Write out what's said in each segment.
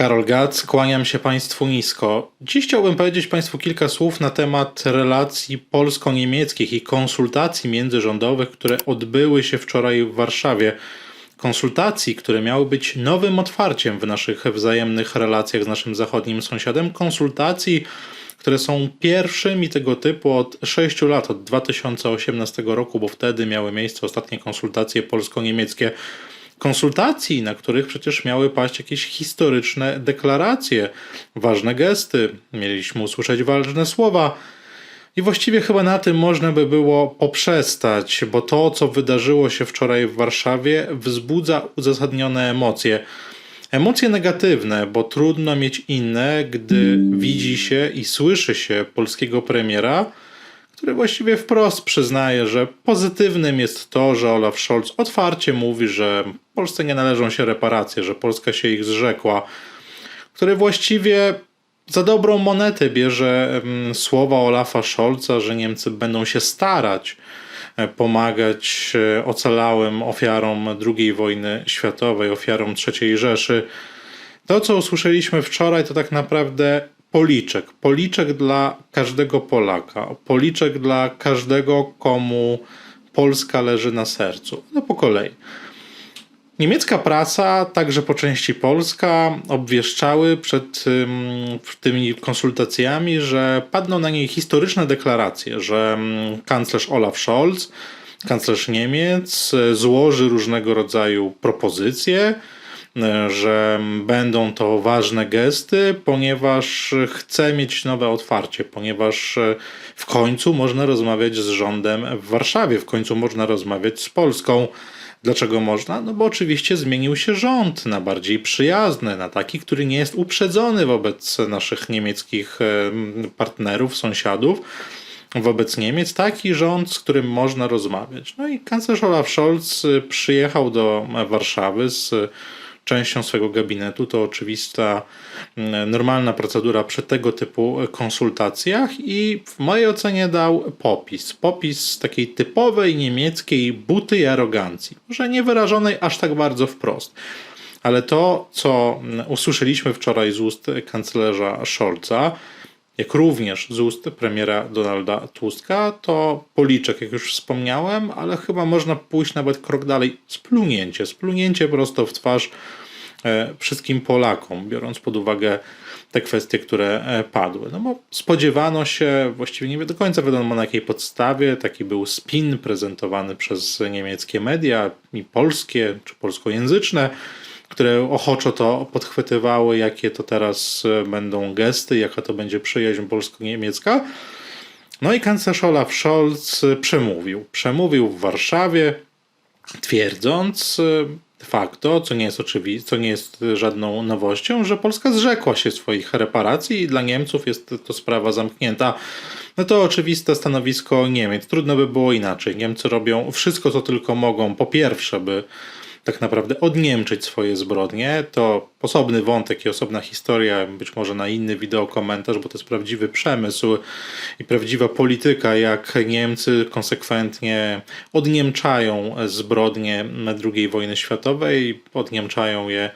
Karol Gac, kłaniam się Państwu nisko. Dziś chciałbym powiedzieć Państwu kilka słów na temat relacji polsko-niemieckich i konsultacji międzyrządowych, które odbyły się wczoraj w Warszawie. Konsultacji, które miały być nowym otwarciem w naszych wzajemnych relacjach z naszym zachodnim sąsiadem. Konsultacji, które są pierwszymi tego typu od 6 lat, od 2018 roku, bo wtedy miały miejsce ostatnie konsultacje polsko-niemieckie konsultacji, na których przecież miały paść jakieś historyczne deklaracje, ważne gesty, mieliśmy usłyszeć ważne słowa. I właściwie chyba na tym można by było poprzestać, bo to, co wydarzyło się wczoraj w Warszawie, wzbudza uzasadnione emocje. Emocje negatywne, bo trudno mieć inne, gdy widzi się i słyszy się polskiego premiera, który właściwie wprost przyznaje, że pozytywnym jest to, że Olaf Scholz otwarcie mówi, że Polsce nie należą się reparacje, że Polska się ich zrzekła, który właściwie za dobrą monetę bierze mm, słowa Olafa Scholza, że Niemcy będą się starać e, pomagać e, ocalałym ofiarom II wojny światowej, ofiarom III Rzeszy. To, co usłyszeliśmy wczoraj, to tak naprawdę policzek. Policzek dla każdego Polaka. Policzek dla każdego, komu Polska leży na sercu. No po kolei. Niemiecka prasa, także po części polska, obwieszczały przed ym, tymi konsultacjami, że padną na niej historyczne deklaracje, że kanclerz Olaf Scholz, kanclerz Niemiec, y, złoży różnego rodzaju propozycje, że będą to ważne gesty, ponieważ chce mieć nowe otwarcie, ponieważ y, w końcu można rozmawiać z rządem w Warszawie, w końcu można rozmawiać z Polską. Dlaczego można? No bo oczywiście zmienił się rząd na bardziej przyjazny, na taki, który nie jest uprzedzony wobec naszych niemieckich em, partnerów, sąsiadów. Wobec Niemiec taki rząd, z którym można rozmawiać. No i kanclerz Olaf Scholz przyjechał do Warszawy z częścią swojego gabinetu. To oczywista, mm, normalna procedura przy tego typu konsultacjach i w mojej ocenie dał popis. Popis takiej typowej niemieckiej buty i arogancji. Może nie wyrażonej aż tak bardzo wprost. Ale to, co usłyszeliśmy wczoraj z ust kanclerza Scholza, jak również z ust premiera Donalda Tuska, to policzek, jak już wspomniałem, ale chyba można pójść nawet krok dalej. Splunięcie, splunięcie prosto w twarz e, wszystkim Polakom, biorąc pod uwagę te kwestie, które e, padły. No bo spodziewano się, właściwie nie do końca wiadomo na jakiej podstawie, taki był spin prezentowany przez niemieckie media i polskie czy polskojęzyczne, które ochoczo to podchwytywały, jakie to teraz e, będą gesty, jaka to będzie przyjaźń polsko-niemiecka. No i kanclerz Olaf Scholz przemówił. Przemówił w Warszawie, twierdząc e, de facto, co nie jest oczywiste, co nie jest żadną nowością, że Polska zrzekła się swoich reparacji i dla Niemców jest to sprawa zamknięta. No to oczywiste stanowisko Niemiec. Trudno by było inaczej. Niemcy robią wszystko, co tylko mogą. Po pierwsze, by tak naprawdę odniemczyć swoje zbrodnie. To osobny wątek i osobna historia, być może na inny wideokomentarz, bo to jest prawdziwy przemysł i prawdziwa polityka, jak Niemcy konsekwentnie odniemczają zbrodnie II wojny światowej, odniemczają je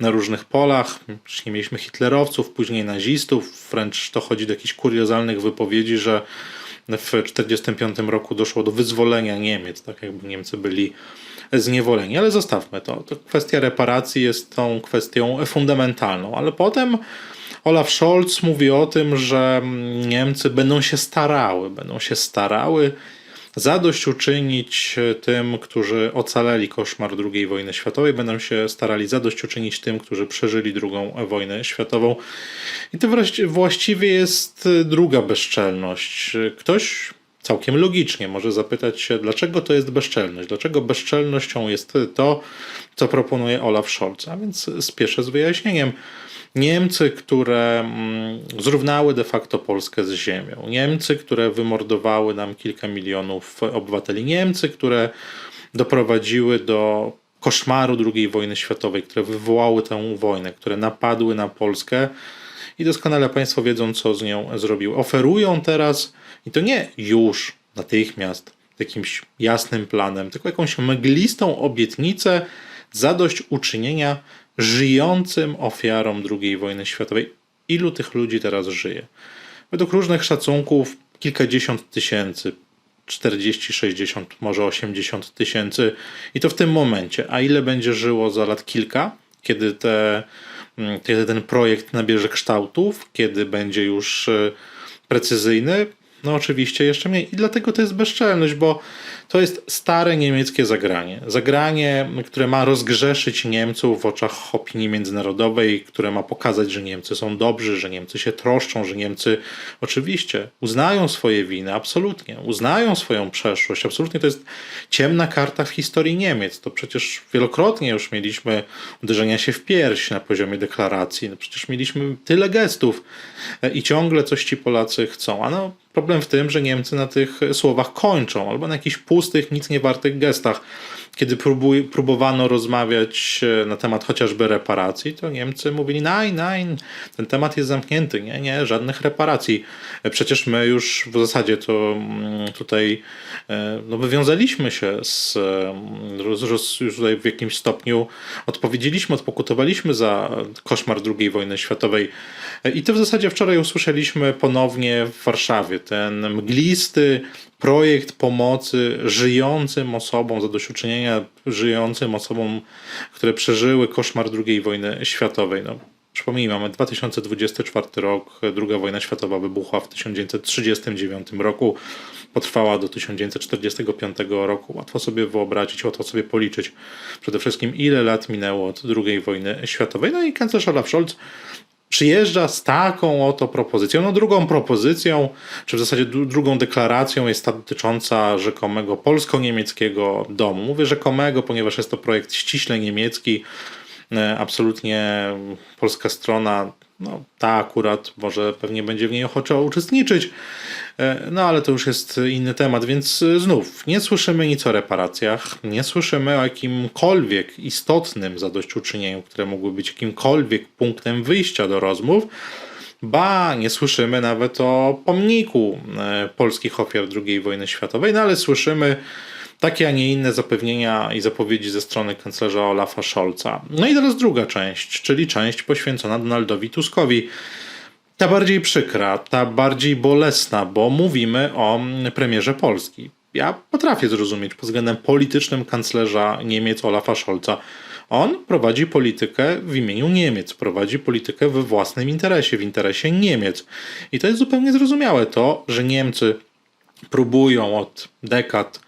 na różnych polach. Wcześniej mieliśmy hitlerowców, później nazistów, wręcz dochodzi do jakichś kuriozalnych wypowiedzi, że w 1945 roku doszło do wyzwolenia Niemiec, tak jakby Niemcy byli zniewoleni. Ale zostawmy to. to. Kwestia reparacji jest tą kwestią fundamentalną, ale potem Olaf Scholz mówi o tym, że Niemcy będą się starały, będą się starały zadośćuczynić tym, którzy ocaleli koszmar II wojny światowej, będą się starali zadośćuczynić tym, którzy przeżyli II wojnę światową. I to właściwie jest druga bezczelność. Ktoś całkiem logicznie może zapytać się, dlaczego to jest bezczelność, dlaczego bezczelnością jest to, co proponuje Olaf Scholz. A więc spieszę z wyjaśnieniem. Niemcy, które mm, zrównały de facto Polskę z ziemią, Niemcy, które wymordowały nam kilka milionów obywateli, Niemcy, które doprowadziły do koszmaru II wojny światowej, które wywołały tę wojnę, które napadły na Polskę i doskonale Państwo wiedzą, co z nią zrobił. Oferują teraz, i to nie już, natychmiast, jakimś jasnym planem, tylko jakąś mglistą obietnicę zadośćuczynienia żyjącym ofiarom II wojny światowej. Ilu tych ludzi teraz żyje? Według różnych szacunków kilkadziesiąt tysięcy, 40, 60, może 80 tysięcy i to w tym momencie. A ile będzie żyło za lat kilka, kiedy, te, mm, kiedy ten projekt nabierze kształtów, kiedy będzie już e, precyzyjny? No oczywiście jeszcze mniej. I dlatego to jest bezczelność, bo to jest stare niemieckie zagranie. Zagranie, które ma rozgrzeszyć Niemców w oczach opinii międzynarodowej, które ma pokazać, że Niemcy są dobrzy, że Niemcy się troszczą, że Niemcy oczywiście uznają swoje winy, absolutnie, uznają swoją przeszłość. Absolutnie to jest ciemna karta w historii Niemiec. To przecież wielokrotnie już mieliśmy uderzenia się w pierś na poziomie deklaracji. No przecież mieliśmy tyle gestów e, i ciągle coś ci Polacy chcą. A no, problem w tym, że Niemcy na tych słowach kończą albo na jakichś pustych, nic nie wartych gestach. Kiedy próbuj, próbowano rozmawiać e, na temat chociażby reparacji, to Niemcy mówili: Nein, nein, ten temat jest zamknięty, nie, nie, żadnych reparacji. E, Przecież my już w zasadzie to mm, tutaj e, no, wywiązaliśmy się z, już tutaj w jakimś stopniu odpowiedzieliśmy, odpokutowaliśmy za koszmar II wojny światowej. I to w zasadzie wczoraj usłyszeliśmy ponownie w Warszawie. Ten mglisty projekt pomocy żyjącym osobom, zadośćuczynienia żyjącym osobom, które przeżyły koszmar II wojny światowej. No, przypomnijmy, mamy 2024 rok, II wojna światowa wybuchła w 1939 roku, potrwała do 1945 roku. Łatwo sobie wyobrazić, łatwo sobie policzyć przede wszystkim, ile lat minęło od II wojny światowej. No i kanclerz Olaf Scholz przyjeżdża z taką oto propozycją. No drugą propozycją, czy w zasadzie drugą deklaracją jest ta dotycząca rzekomego polsko-niemieckiego domu. Mówię rzekomego, ponieważ jest to projekt ściśle niemiecki. E, absolutnie polska strona, no ta akurat może pewnie będzie w niej ochoczo uczestniczyć, no ale to już jest inny temat, więc znów nie słyszymy nic o reparacjach, nie słyszymy o jakimkolwiek istotnym zadośćuczynieniu, które mogły być jakimkolwiek punktem wyjścia do rozmów. Ba, nie słyszymy nawet o pomniku e, polskich ofiar II wojny światowej, no ale słyszymy takie, a nie inne zapewnienia i zapowiedzi ze strony kanclerza Olafa Scholza. No i teraz druga część, czyli część poświęcona Donaldowi Tuskowi. Ta bardziej przykra, ta bardziej bolesna, bo mówimy o premierze Polski. Ja potrafię zrozumieć pod względem politycznym kanclerza Niemiec Olafa Scholza. On prowadzi politykę w imieniu Niemiec, prowadzi politykę we własnym interesie, w interesie Niemiec. I to jest zupełnie zrozumiałe to, że Niemcy próbują od dekad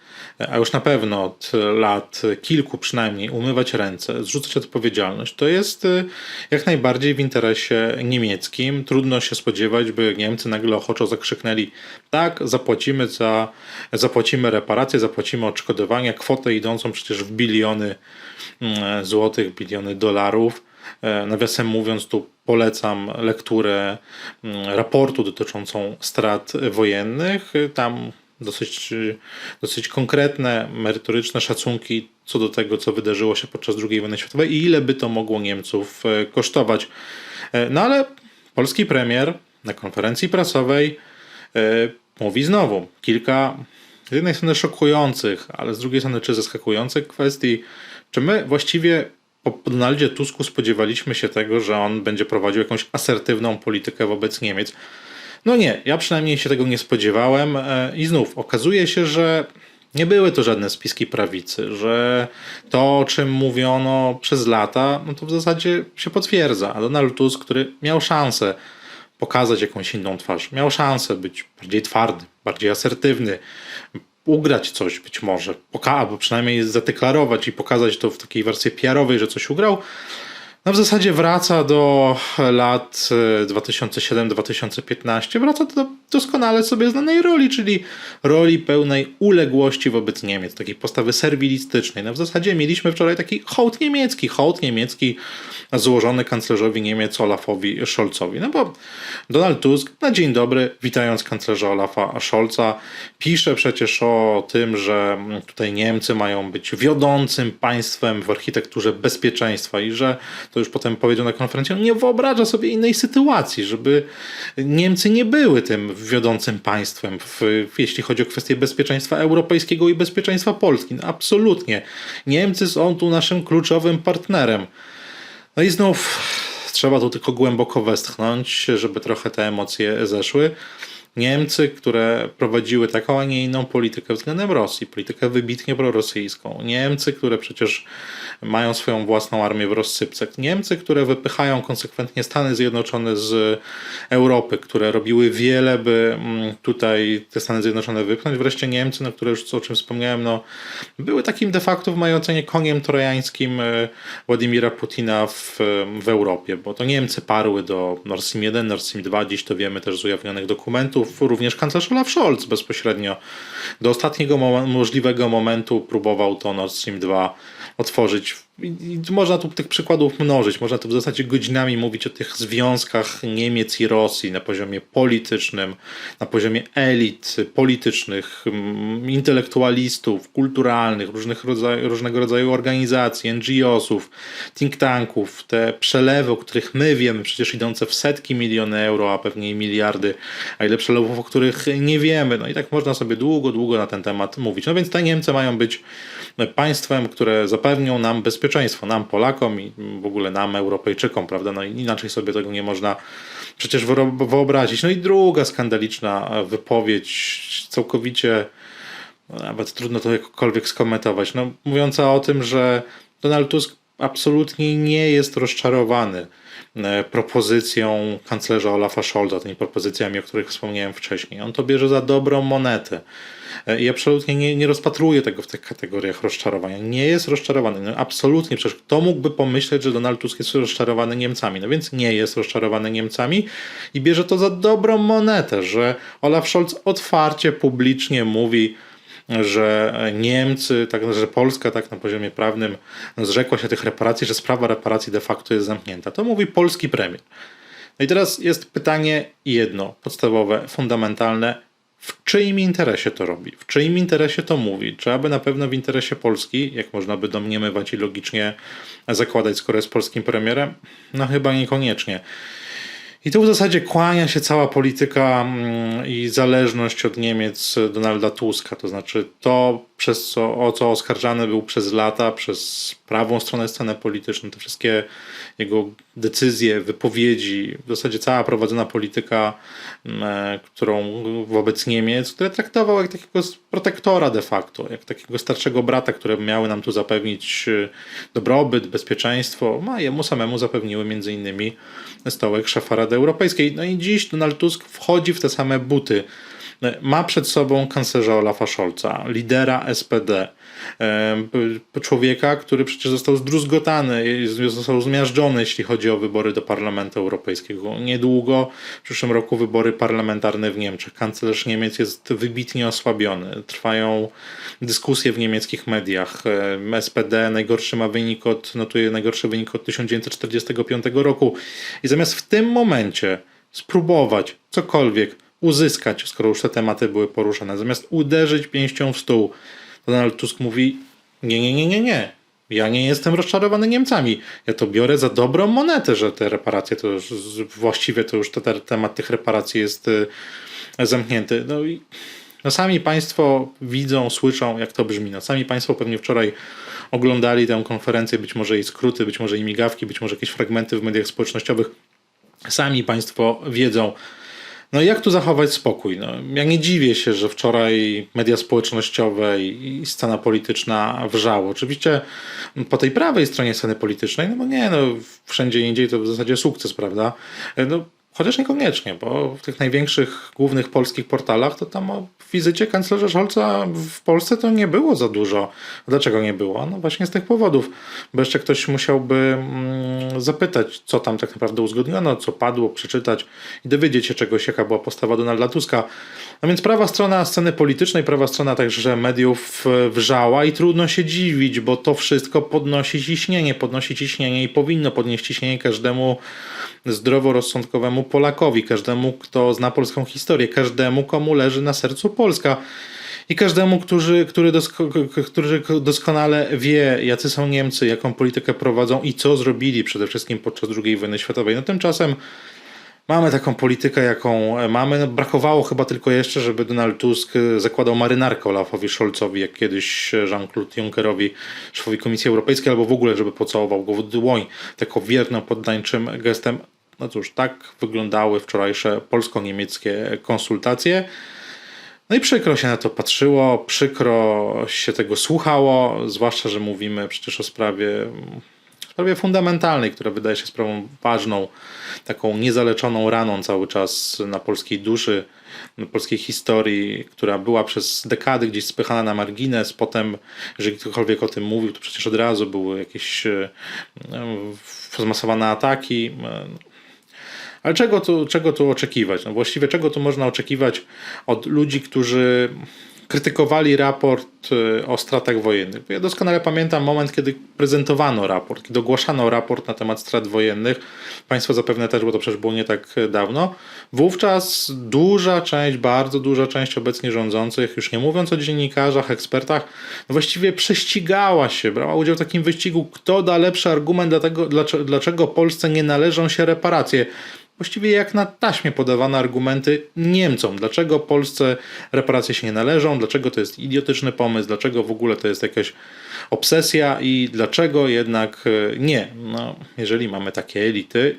a już na pewno od lat kilku przynajmniej umywać ręce, zrzucać odpowiedzialność, to jest y, jak najbardziej w interesie niemieckim. Trudno się spodziewać, by Niemcy nagle ochoczo zakrzyknęli tak, zapłacimy za, zapłacimy reparacje, zapłacimy odszkodowania, kwotę idącą przecież w biliony mm, złotych, biliony dolarów. E, nawiasem mówiąc, tu polecam lekturę mm, raportu dotyczącą strat wojennych. Tam dosyć, dosyć konkretne, merytoryczne szacunki co do tego, co wydarzyło się podczas II wojny światowej i ile by to mogło Niemców e, kosztować. E, no ale polski premier na konferencji prasowej e, mówi znowu kilka z jednej strony szokujących, ale z drugiej strony czy zaskakujących kwestii, czy my właściwie po Donaldzie Tusku spodziewaliśmy się tego, że on będzie prowadził jakąś asertywną politykę wobec Niemiec. No nie, ja przynajmniej się tego nie spodziewałem e, i znów okazuje się, że nie były to żadne spiski prawicy, że to, o czym mówiono przez lata, no to w zasadzie się potwierdza. A Donald Tusk, który miał szansę pokazać jakąś inną twarz, miał szansę być bardziej twardy, bardziej asertywny, ugrać coś być może, albo przynajmniej zadeklarować i pokazać to w takiej wersji PR-owej, że coś ugrał, no w zasadzie wraca do lat 2007-2015, e, wraca do doskonale sobie znanej roli, czyli roli pełnej uległości wobec Niemiec, takiej postawy serwilistycznej. No w zasadzie mieliśmy wczoraj taki hołd niemiecki, hołd niemiecki złożony kanclerzowi Niemiec Olafowi Scholzowi. No bo Donald Tusk na dzień dobry, witając kanclerza Olafa Scholza, pisze przecież o tym, że tutaj Niemcy mają być wiodącym państwem w architekturze bezpieczeństwa i że to już potem powiedział na konferencji, on nie wyobraża sobie innej sytuacji, żeby Niemcy nie były tym wiodącym państwem, w, jeśli chodzi o kwestie bezpieczeństwa europejskiego i bezpieczeństwa Polski. No absolutnie. Niemcy są tu naszym kluczowym partnerem. No i znów trzeba tu tylko głęboko westchnąć, żeby trochę te emocje zeszły. Niemcy, które prowadziły taką, a nie inną politykę względem Rosji, politykę wybitnie prorosyjską. Niemcy, które przecież mają swoją własną armię w rozsypce. Niemcy, które wypychają konsekwentnie Stany Zjednoczone z Europy, które robiły wiele, by mm, tutaj te Stany Zjednoczone wypchnąć. Wreszcie Niemcy, no, które już o czym wspomniałem, no, były takim de facto w mojej ocenie koniem trojańskim e, Władimira Putina w, w Europie, bo to Niemcy parły do Nord Stream 1, Nord Stream 2, dziś to wiemy też z ujawnionych dokumentów, również kanclerz Olaf Scholz bezpośrednio do ostatniego mo- możliwego momentu próbował to Nord Stream 2 otworzyć. I, i można tu tych przykładów mnożyć, można tu w zasadzie godzinami mówić o tych związkach Niemiec i Rosji na poziomie politycznym, na poziomie elit politycznych, intelektualistów, kulturalnych, różnych rodzaj, różnego rodzaju organizacji, NGO-sów, think tanków, te przelewy, o których my wiemy, przecież idące w setki miliony euro, a pewnie i miliardy, a ile przelewów, o których nie wiemy. No i tak można sobie długo, długo na ten temat mówić. No więc te Niemcy mają być państwem, które zapewnią nam bezpieczeństwo, nam Polakom i w ogóle nam Europejczykom, prawda? No inaczej sobie tego nie można przecież wyobrazić. No i druga skandaliczna wypowiedź, całkowicie nawet trudno to jakkolwiek skomentować, no, mówiąca o tym, że Donald Tusk absolutnie nie jest rozczarowany propozycją kanclerza Olafa Scholza, tymi propozycjami, o których wspomniałem wcześniej. On to bierze za dobrą monetę. E, I absolutnie nie, nie rozpatruje tego w tych kategoriach rozczarowania. Nie jest rozczarowany. No, absolutnie. Przecież kto mógłby pomyśleć, że Donald Tusk jest rozczarowany Niemcami? No więc nie jest rozczarowany Niemcami i bierze to za dobrą monetę, że Olaf Scholz otwarcie, publicznie mówi, że Niemcy, tak, że Polska tak na poziomie prawnym zrzekła się tych reparacji, że sprawa reparacji de facto jest zamknięta. To mówi polski premier. No i teraz jest pytanie jedno, podstawowe, fundamentalne. W czyim interesie to robi? W czyim interesie to mówi? Czy aby na pewno w interesie Polski, jak można by domniemywać i logicznie zakładać, skoro jest polskim premierem? No chyba niekoniecznie. I tu w zasadzie kłania się cała polityka mm, i zależność od Niemiec Donalda Tuska. To znaczy to, przez co, o co oskarżany był przez lata, przez prawą stronę sceny politycznej, te wszystkie jego decyzje, wypowiedzi, w zasadzie cała prowadzona polityka, mm, e, którą wobec Niemiec, które traktował jak takiego protektora de facto, jak takiego starszego brata, które miały nam tu zapewnić e, dobrobyt, bezpieczeństwo, a jemu samemu zapewniły między innymi stołek szefa Rady Europejskiej. No i dziś Donald Tusk wchodzi w te same buty. Ma przed sobą kanclerza Olafa Scholza, lidera SPD, e, człowieka, który przecież został zdruzgotany, został zmiażdżony, jeśli chodzi o wybory do Parlamentu Europejskiego. Niedługo, w przyszłym roku, wybory parlamentarne w Niemczech. Kanclerz Niemiec jest wybitnie osłabiony. Trwają dyskusje w niemieckich mediach. E, SPD najgorszy ma wynik od, notuje najgorszy wynik od 1945 roku. I zamiast w tym momencie spróbować cokolwiek uzyskać, skoro już te tematy były poruszane, zamiast uderzyć pięścią w stół, Donald Tusk mówi: Nie, nie, nie, nie, nie. Ja nie jestem rozczarowany Niemcami. Ja to biorę za dobrą monetę, że te reparacje to już właściwie to już te, temat tych reparacji jest y, zamknięty. No i no sami Państwo widzą, słyszą, jak to brzmi. No sami Państwo pewnie wczoraj oglądali tę konferencję, być może i skróty, być może i migawki, być może jakieś fragmenty w mediach społecznościowych. Sami Państwo wiedzą, no i jak tu zachować spokój? No, ja nie dziwię się, że wczoraj media społecznościowe i scena polityczna wrzało. Oczywiście po tej prawej stronie sceny politycznej, no bo nie, no wszędzie indziej to w zasadzie sukces, prawda? No, Chociaż niekoniecznie, bo w tych największych głównych polskich portalach to tam o wizycie kanclerza Scholza w Polsce to nie było za dużo. Dlaczego nie było? No właśnie z tych powodów. Bo jeszcze ktoś musiałby mm, zapytać, co tam tak naprawdę uzgodniono, co padło, przeczytać i dowiedzieć się czegoś, jaka była postawa Donalda Tuska. No więc prawa strona sceny politycznej, prawa strona także mediów wrzała i trudno się dziwić, bo to wszystko podnosi ciśnienie, podnosi ciśnienie i powinno podnieść ciśnienie każdemu zdroworozsądkowemu Polakowi, każdemu, kto zna polską historię, każdemu, komu leży na sercu Polska. I każdemu, który, który, dosko, który doskonale wie, jacy są Niemcy, jaką politykę prowadzą i co zrobili przede wszystkim podczas II wojny światowej. No tymczasem Mamy taką politykę, jaką mamy. No, brakowało chyba tylko jeszcze, żeby Donald Tusk zakładał marynarkę Olafowi Scholzowi, jak kiedyś Jean-Claude Junckerowi, szefowi Komisji Europejskiej, albo w ogóle, żeby pocałował go w dłoń, taką wierną, poddańczym gestem. No cóż, tak wyglądały wczorajsze polsko-niemieckie konsultacje. No i przykro się na to patrzyło, przykro się tego słuchało, zwłaszcza, że mówimy przecież o sprawie, sprawie fundamentalnej, która wydaje się sprawą ważną, taką niezaleczoną raną cały czas na polskiej duszy, na polskiej historii, która była przez dekady gdzieś spychana na margines. Potem, jeżeli ktokolwiek o tym mówił, to przecież od razu były jakieś e, e, zmasowane ataki. E, ale czego tu, czego tu oczekiwać? No właściwie czego tu można oczekiwać od ludzi, którzy krytykowali raport y, o stratach wojennych? Ja doskonale pamiętam moment, kiedy prezentowano raport, kiedy ogłaszano raport na temat strat wojennych. Państwo zapewne też, bo to przecież było nie tak dawno. Wówczas duża część, bardzo duża część obecnie rządzących, już nie mówiąc o dziennikarzach, ekspertach, no właściwie prześcigała się, brała udział w takim wyścigu, kto da lepszy argument dlatego, dlaczego, dlaczego Polsce nie należą się reparacje właściwie jak na taśmie podawane argumenty Niemcom. Dlaczego Polsce reparacje się nie należą, dlaczego to jest idiotyczny pomysł, dlaczego w ogóle to jest jakaś obsesja i dlaczego jednak e, nie. No, jeżeli mamy takie elity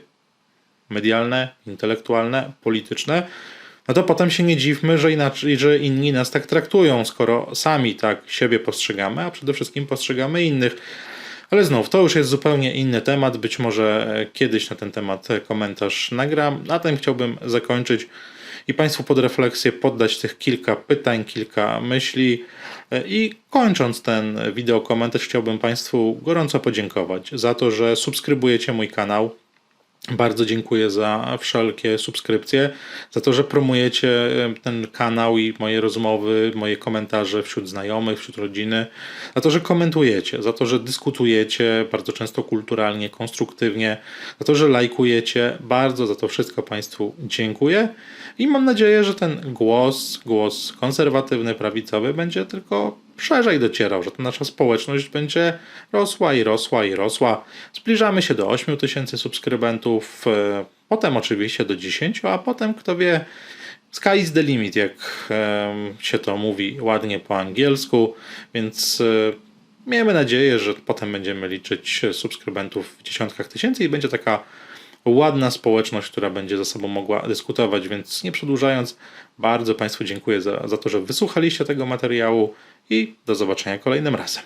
medialne, intelektualne, polityczne, no to potem się nie dziwmy, że, inaczej, że inni nas tak traktują, skoro sami tak siebie postrzegamy, a przede wszystkim postrzegamy innych. Ale znów, to już jest zupełnie inny temat. Być może e, kiedyś na ten temat komentarz nagram. Na tym chciałbym zakończyć i Państwu pod refleksję poddać tych kilka pytań, kilka myśli. E, I kończąc ten wideo komentarz, chciałbym Państwu gorąco podziękować za to, że subskrybujecie mój kanał bardzo dziękuję za wszelkie subskrypcje, za to, że promujecie ten kanał i moje rozmowy, moje komentarze wśród znajomych, wśród rodziny, za to, że komentujecie, za to, że dyskutujecie bardzo często kulturalnie, konstruktywnie, za to, że lajkujecie. Bardzo za to wszystko Państwu dziękuję i mam nadzieję, że ten głos, głos konserwatywny, prawicowy będzie tylko szerzej docierał, że ta nasza społeczność będzie rosła i rosła i rosła. Zbliżamy się do 8 tysięcy subskrybentów, e, potem oczywiście do 10, a potem kto wie, sky is the limit, jak się to mówi ładnie po angielsku, więc e, miejmy nadzieję, że potem będziemy liczyć subskrybentów w dziesiątkach tysięcy i będzie taka ładna społeczność, która będzie ze sobą mogła dyskutować, więc nie przedłużając, bardzo Państwu dziękuję za, za to, że wysłuchaliście tego materiału i do zobaczenia kolejnym razem.